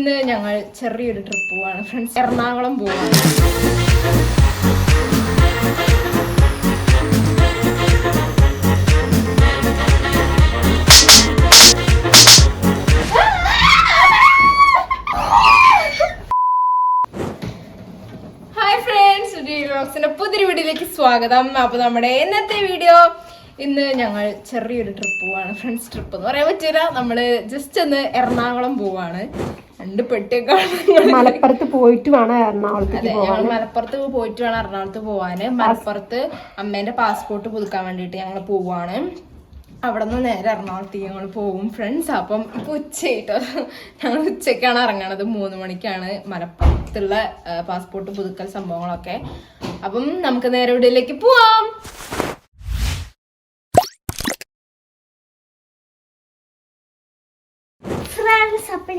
ഇന്ന് ഞങ്ങൾ ചെറിയൊരു ട്രിപ്പ് പോവാണ് ഫ്രണ്ട്സ് എറണാകുളം പോവാണ്. ഹായ് ഫ്രണ്ട്സ് വീഡിയോയിലേക്ക് സ്വാഗതം. അപ്പൊ നമ്മുടെ ഇന്നത്തെ വീഡിയോ ഇന്ന് ഞങ്ങൾ ചെറിയൊരു ട്രിപ്പ് പോവാണ് ഫ്രണ്ട്സ് ട്രിപ്പ് എന്ന് പറയാൻ പറ്റില്ല നമ്മൾ ജസ്റ്റ് ഒന്ന് എറണാകുളം പോവാണ്. രണ്ട് പെട്ടിയൊക്കെ മലപ്പുറത്ത് പോയിട്ട് വേണം എറണാകുളത്തേക്ക് അതെ ഞങ്ങൾ മലപ്പുറത്ത് പോയിട്ട് വേണം എറണാകുളത്ത് പോവാന്. മലപ്പുറത്ത് അമ്മേന്റെ പാസ്പോർട്ട് പുതുക്കാൻ വേണ്ടിട്ട് ഞങ്ങൾ പോവാണ്. അവിടെ നിന്ന് നേരെ എറണാകുളത്തേക്ക് ഞങ്ങൾ പോകും ഫ്രണ്ട്സ്. അപ്പം ഇപ്പൊ ഉച്ചയായിട്ടോ. ഞങ്ങൾ ഉച്ചയ്ക്കാണ് ഇറങ്ങണത്. മൂന്ന് മണിക്കാണ് മലപ്പുറത്തുള്ള പാസ്പോർട്ട് പുതുക്കൽ സംഭവങ്ങളൊക്കെ. അപ്പം നമുക്ക് നേരെ ഇവിടെയിലേക്ക് പോവാം.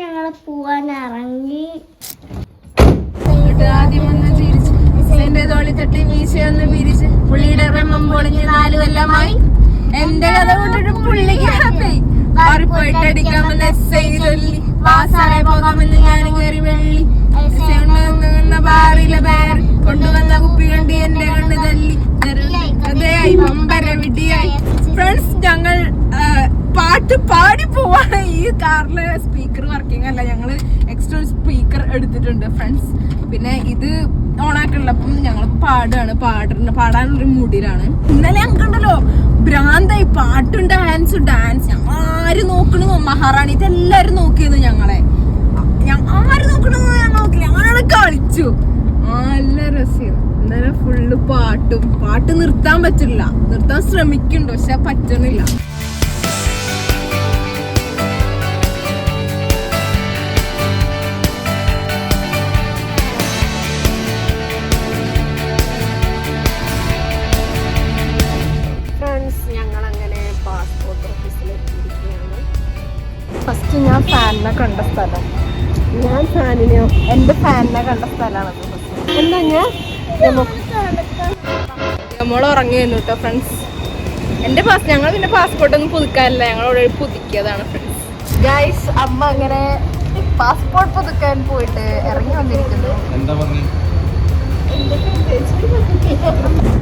ഞങ്ങൾ പോവാൻ ഇറങ്ങി ആദ്യം ചിരിച്ച്. എന്റെ തോളി തട്ടി വീശയൊന്ന് പിരിച്ച്. പുള്ളിയുടെ റമ്മം പൊളിഞ്ഞ് നാല് കൊല്ലമായി. എന്റെ കഥ കൊണ്ടിട്ട് പുള്ളിക്ക് ഹാപ്പി പോയിട്ട് അടിക്കാമെന്ന് എസ് ഐ ചൊല്ലി. വാസാറെ പോകാമെന്ന് ഞാൻ കയറി വെള്ളി. കൊണ്ടുവന്ന ബാറിലെ ബാർ കൊണ്ടുവന്ന കുപ്പി കണ്ടി എന്റെ കണ്ണ് തല്ലി. കഥയായി പമ്പര വിഡിയായി ഫ്രണ്ട്സ് ഞങ്ങൾ പാട്ട് പാടി പോവാണ്. ഈ കാറിലെ സ്പീക്കർ വർക്കിംഗ് അല്ല ഞങ്ങൾ എക്സ്ട്രാ സ്പീക്കർ എടുത്തിട്ടുണ്ട് ഫ്രണ്ട്സ് പിന്നെ ഇത് ഓണാക്കുള്ളപ്പം ഞങ്ങൾ പാടാണ്. പാടുന്ന പാടാനുള്ളൊരു മൂഡിലാണ് ഇന്നലെ ഞങ്ങൾക്കുണ്ടല്ലോ ഭ്രാന്തായി പാട്ടും ഡാൻസും ഡാൻസ് ഞങ്ങൾ ആര് നോക്കണു? മഹാറാണി ഇതെല്ലാരും നോക്കിയിരുന്നു ഞങ്ങളെ. ആര് നോക്കണു ഞാൻ നോക്കില്ല ഞങ്ങളവിടെ കളിച്ചു. നല്ല രസമായിരുന്നു ഇന്നലെ ഫുള്ള് പാട്ടും. പാട്ട് നിർത്താൻ പറ്റില്ല. നിർത്താൻ ശ്രമിക്കുന്നുണ്ട് പക്ഷെ പറ്റണില്ല. ഫസ്റ്റ് ഞാൻ ഫാനിനെ കണ്ട സ്ഥലം. ഞാൻ ഫാനിനെയോ? എന്റെ ഫാനിനെ കണ്ട സ്ഥലമാണ്. എന്താ ഞാൻ? നമ്മൾ ഉറങ്ങിയിരുന്നു കേട്ടോ ഫ്രണ്ട്സ് എന്റെ പാസ് ഞങ്ങൾ പിന്നെ പാസ്പോർട്ട് ഒന്നും പുതുക്കാറില്ല ഞങ്ങൾ ഓൾറെഡി പുതുക്കിയതാണ് ഫ്രണ്ട്സ് ഗൈസ് അമ്മ അങ്ങനെ പാസ്പോർട്ട് പുതുക്കാൻ പോയിട്ട് ഇറങ്ങി വന്നിരിക്കുന്നു. എന്താ പറഞ്ഞു?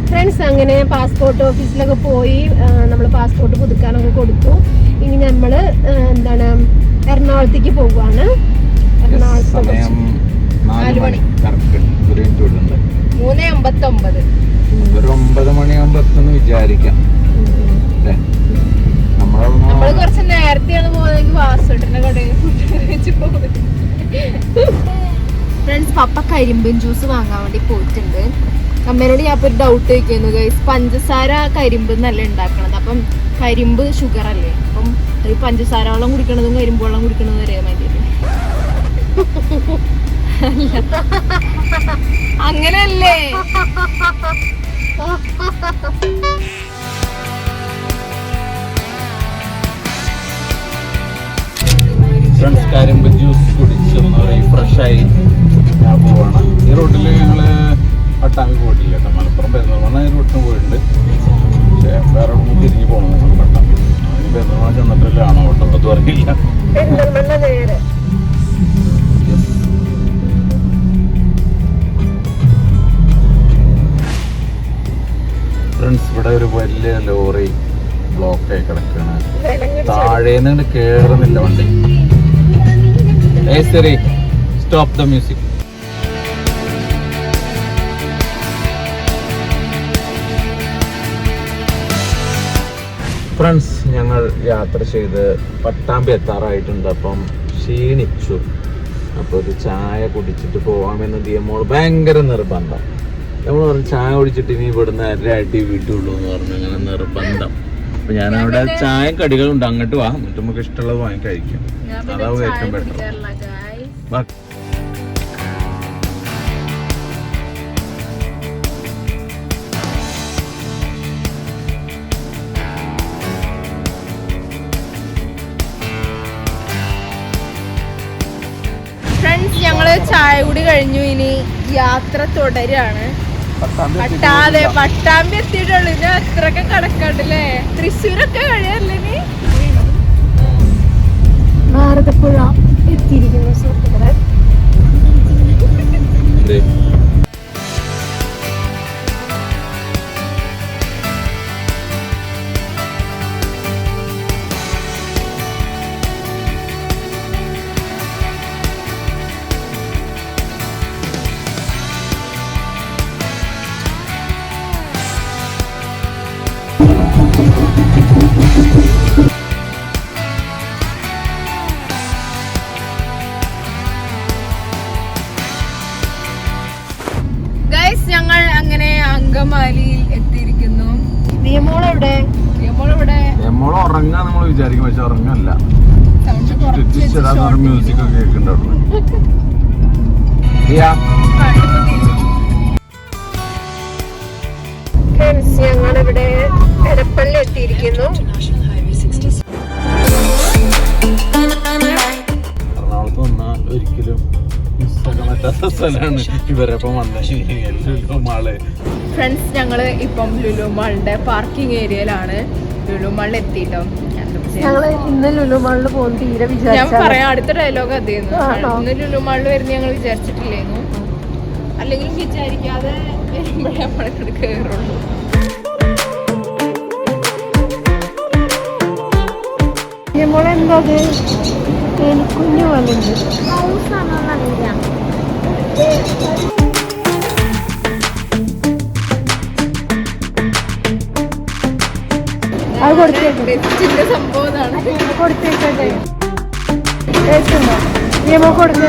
ഫ്രണ്ട്സ് അങ്ങനെ പാസ്പോർട്ട് ഓഫീസിലൊക്കെ പോയി നമ്മൾ പാസ്പോർട്ട് പുതുക്കാനൊക്കെ കൊടുത്തു. ഇനി നമ്മൾ എന്താണ് എറണാകുളത്തേക്ക് പോവുകയാണ്. എറണാകുളത്ത് നാല് മണി. മൂന്ന് അമ്പത്തൊമ്പത്. ഒരു ഒമ്പത് മണിയാകുമ്പോ എത്തുന്നു വിചാരിക്കാം നമ്മളവിടെ കുറച്ച് നേരത്തെയാണ് പോകുന്നതെങ്കിൽ വാസുട്ടന്റെ കടയിൽ ഫുഡ് പോകുന്നത് പപ്പ കരിമ്പൻ ജ്യൂസ് വാങ്ങാൻ വേണ്ടി പോയിട്ടുണ്ട്. അമ്മേനോട് ഞാൻ ഇപ്പോൾ ഒരു ഡൗട്ട് ചോദിക്കുന്നു ഗൈസ് പഞ്ചസാര കരിമ്പ് എന്നല്ല ഉണ്ടാക്കണത്? അപ്പം കരിമ്പ് ഷുഗർ അല്ലേ? അപ്പം ഈ പഞ്ചസാര വെള്ളം കുടിക്കണതും കരിമ്പ് വെള്ളം കുടിക്കണതും ഒരേ വേണ്ടിയിട്ട് അങ്ങനെയല്ലേ ഫ്രണ്ട്സ് കരിമ്പ് ജ്യൂസ് കുടിച്ചൊന്ന് റീഫ്രഷ് ആയി. പോവാണ് ഈ റൂട്ടിൽ ഞങ്ങൾ പട്ടാമ്പി പോയിട്ടില്ല കേട്ടോ. മലപ്പുറം പെരുന്തൽമണ്ണ ഈ റൂട്ടിന് പോയിട്ടുണ്ട്. പക്ഷേ വേറെ ഒന്നും തിരിഞ്ഞ് പോകണം ഞങ്ങൾ പട്ടാമ്പി. അതിന് ആണോ ഓട്ടം? അത് നേരെ ഫ്രണ്ട്സ് ഇവിടെ ഒരു വലിയ ലോറി ബ്ലോക്ക് ആയി കിടക്കുകയാണ് താഴേന്ന് കേറുന്നില്ല വണ്ടി. ശരി സ്റ്റോപ്പ് ദ മ്യൂസിക് ഫ്രണ്ട്സ് ഞങ്ങൾ യാത്ര ചെയ്ത് പട്ടാമ്പി എത്താറായിട്ടുണ്ട്. അപ്പം ക്ഷീണിച്ചു. അപ്പോൾ ഒരു ചായ കുടിച്ചിട്ട് പോവാമെന്ന് ദിയമോൾ ഭയങ്കര നിർബന്ധം. നമ്മൾ പറഞ്ഞു ചായ കുടിച്ചിട്ട് ഇനി ഇവിടുന്ന് അര അടി വീട്ടുള്ളൂ എന്ന് പറഞ്ഞു. അങ്ങനെ നിർബന്ധം. അപ്പൊ ഞാൻ അവിടെ ചായ കടികളുണ്ട് അങ്ങോട്ട് വാ. എന്നിട്ട് നമുക്ക് ഇഷ്ടമുള്ളത് വാങ്ങി കഴിക്കാം. അതാവും ഏറ്റവും ബെറ്റർ. കഴിഞ്ഞു. ഇനി യാത്ര തുടരാണ്. പട്ടാതെ പട്ടാമ്പി എത്തിയിട്ടുള്ളൂ. ഇനി അത്രയൊക്കെ കടക്കാണ്ടല്ലേ? തൃശ്ശൂരൊക്കെ കഴിയല്ലേ നീ ഭാരതപ്പുഴ. നിയമോൾ ഉറങ്ങാ നമ്മൾ വിചാരിക്കും പക്ഷെ ഉറങ്ങല്ല. മ്യൂസിക് ഒക്കെ കേൾക്കുന്നുണ്ട് ഞങ്ങളിവിടെ എടപ്പള്ളി എത്തിയിരിക്കുന്നു. എറണാകുളത്ത് വന്നാൽ ഒരിക്കലും പറ്റാത്ത സ്ഥലമാണ് ഇവരപ്പം വന്ന. മാൾ. ഫ്രണ്ട്സ് ഞങ്ങൾ ഇപ്പം ലുലു മാളിന്റെ പാർക്കിംഗ് ഏരിയയിലാണ് ലുലു മാളിൽ എത്തിട്ടോ ഞങ്ങൾ ഇന്ന് ലുലു മാളിൽ പോകുന്ന തീരെ ഞാൻ വിചാരിച്ച പറയാം അടുത്ത ഡയലോഗ് അതായിരുന്നു? ഇന്ന് ലുലു മാളിൽ വരുന്ന ഞങ്ങൾ വിചാരിച്ചിട്ടില്ലായിരുന്നു അല്ലെങ്കിൽ വിചാരിക്കാതെ വരുമ്പോഴേ നമ്മളിവിടെ കയറുള്ളൂ നിയമോളെ എന്താ അത്? അത് കൊടുത്തേക്ക്. ബെസ്റ്റിന്റെ സംഭവം കൊടുത്തേക്കട്ടെ കേൾക്കുന്നോ നിയമം കൊടുത്തേ.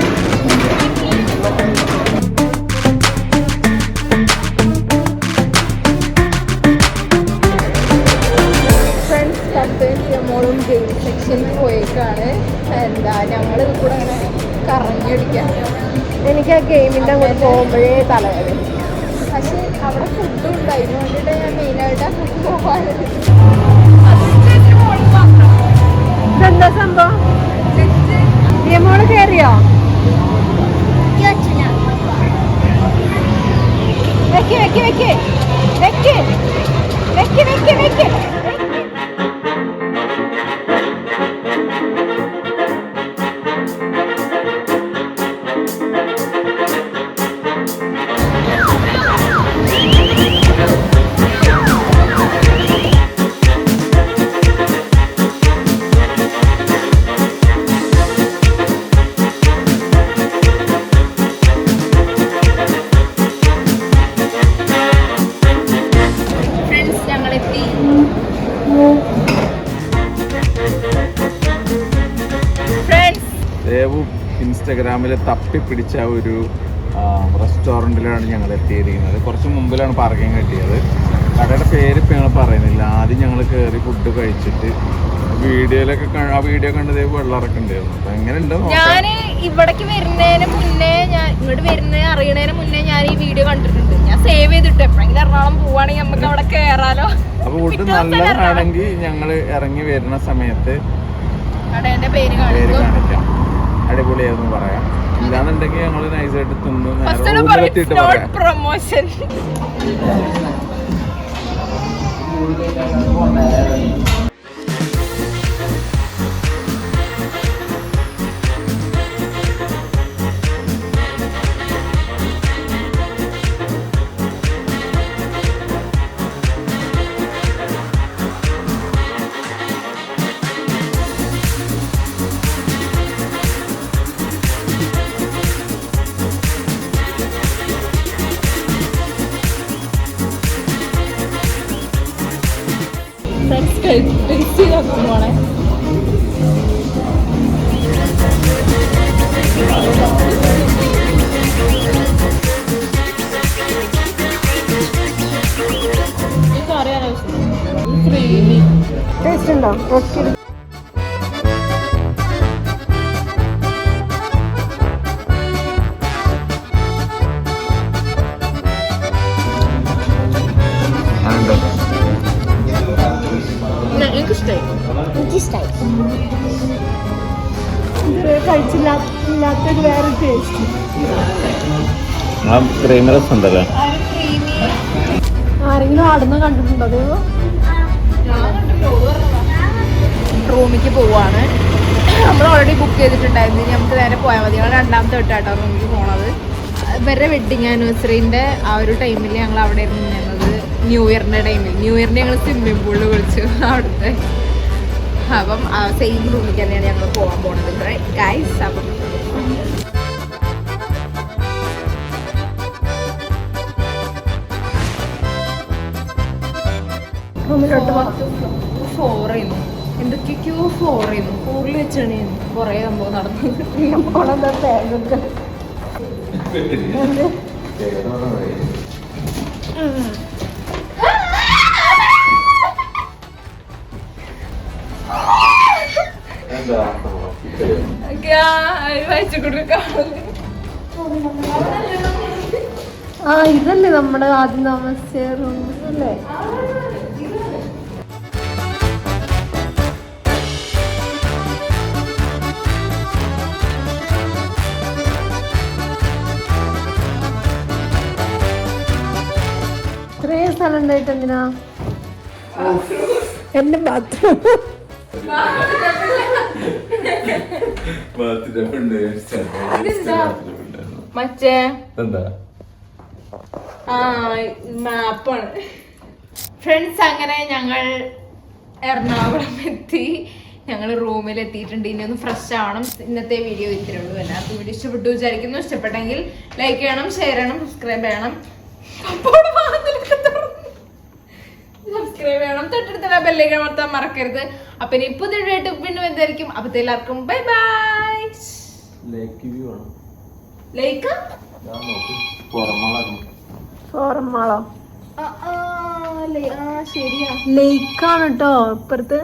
따来 야. ദേവു ഇൻസ്റ്റഗ്രാമിൽ തപ്പി പിടിച്ച ഒരു റെസ്റ്റോറന്റിലാണ് ഞങ്ങൾ എത്തിയിരിക്കുന്നത്. കുറച്ച് മുമ്പിലാണ് പാർക്കിംഗ് കിട്ടിയത്. കടയുടെ പേര് ഇപ്പം ഞങ്ങൾ പറയുന്നില്ല. ആദ്യം ഞങ്ങൾ കയറി ഫുഡ് കഴിച്ചിട്ട് വീഡിയോയിലൊക്കെ ആ വീഡിയോ കണ്ട് ദേവ് വെള്ളം ഇറക്കണ്ടായിരുന്നു അപ്പം എങ്ങനെ ഉണ്ട് ഞാൻ ഇവിടേക്ക് വരുന്നതിന് മുന്നേ ഞാൻ ഇങ്ങോട്ട് വരുന്ന അറിയണതിന് മുന്നേ ഞാൻ ഈ വീഡിയോ കണ്ടിട്ടുണ്ട്. ഞാൻ സേവ് ചെയ്തിട്ട്. എപ്പോഴെങ്കിലും എറണാകുളം പോവാണെങ്കിൽ നമുക്ക് അവിടെ കേറാലോ. അപ്പൊ ഫുഡ് നല്ലതാണെങ്കിൽ ഞങ്ങൾ ഇറങ്ങി വരുന്ന സമയത്ത് കടേന്റെ പേര് പേര് കാണിക്കാം. അടിപൊളിയായിരുന്നു പറയാം. ഇല്ലാന്നുണ്ടെങ്കിൽ ഞങ്ങൾ നൈസായിട്ട് തിന്നു പറയാം പ്രൊമോഷൻ ഫ്രണ്ട്സ് ടേസ്റ്റ് ചെയ്ത് നോക്കും പോണേ. ക്രീമി ടേസ്റ്റ് ഉണ്ടോ? ആ ക്രീമി റസ് ഉണ്ടല്ലോ ആരെങ്കിലും ആടുന്ന കണ്ടിട്ടുണ്ടോ റൂമിക്ക് പോവാണ്. നമ്മൾ ഓൾറെഡി ബുക്ക് ചെയ്തിട്ടുണ്ടായിരുന്നു. ഇനി നമുക്ക് നേരെ പോയാൽ മതി. ഞങ്ങൾ രണ്ടാമത്തെ തൊട്ടാട്ടോ റൂമിക്ക് പോണത്. ഇവരുടെ വെഡിങ് ആനിവേഴ്സറിന്റെ ആ ഒരു ടൈമിൽ ഞങ്ങൾ അവിടെ നിന്നത്. ന്യൂ ഇയറിന്റെ ടൈമിൽ ന്യൂ ഇയറിന് ഞങ്ങൾ സ്വിമ്മിംഗ് പൂളിൽ വിളിച്ചു. അവിടുത്തെ. അപ്പം സെയിം റൂമിൽ തന്നെയാണ് ഞങ്ങൾ പോകാൻ പോണത്. ഗൈസ് അപ്പം മുന്നോട്ട് ഫോറിന്ന് എന്തൊക്കെയൊക്കെയോ ഫോറിൽ വെച്ചാണ് ഞാൻ കുറേ സംഭവം നടന്നത് ആ ഇതല്ലേ നമ്മുടെ ആദ്യം താമസിച്ച റൂംസ് അല്ലേ? ഉണ്ടായിട്ട് എന്തിനാ? എന്റെ ബാത്റൂം മറ്റേ? എന്താ? മാപ്പാണ് ഫ്രണ്ട്സ് അങ്ങനെ ഞങ്ങൾ എറണാകുളം എത്തി. ഞങ്ങൾ റൂമിൽ എത്തിയിട്ടുണ്ട്. ഇനി ഒന്ന് ഫ്രഷ് ആവണം. ഇന്നത്തെ വീഡിയോ ഇത്രേ ഉള്ളൂ. എല്ലാവർക്കും വീഡിയോ ഇഷ്ടപ്പെട്ടു വിചാരിക്കുന്നു. ഇഷ്ടപ്പെട്ടെങ്കിൽ ലൈക്ക് ചെയ്യണം ഷെയർ ചെയ്യണം സബ്സ്ക്രൈബ് ചെയ്യണം. സബ്സ്ക്രൈബ് ചെയ്യണം. തൊട്ടടുത്തുള്ള ബെല്ലേക്ക് അമർത്താൻ മറക്കരുത്. അപ്പൊ ഇനി പുതിയ പിന്നെ എന്തായിരിക്കും അപ്പൊ എല്ലാവർക്കും ബൈ ബൈ ലൈക്ക് ലൈക്ക് ശരിയാ. ലേക്കാണ് കേട്ടോ ഇപ്പുറത്ത്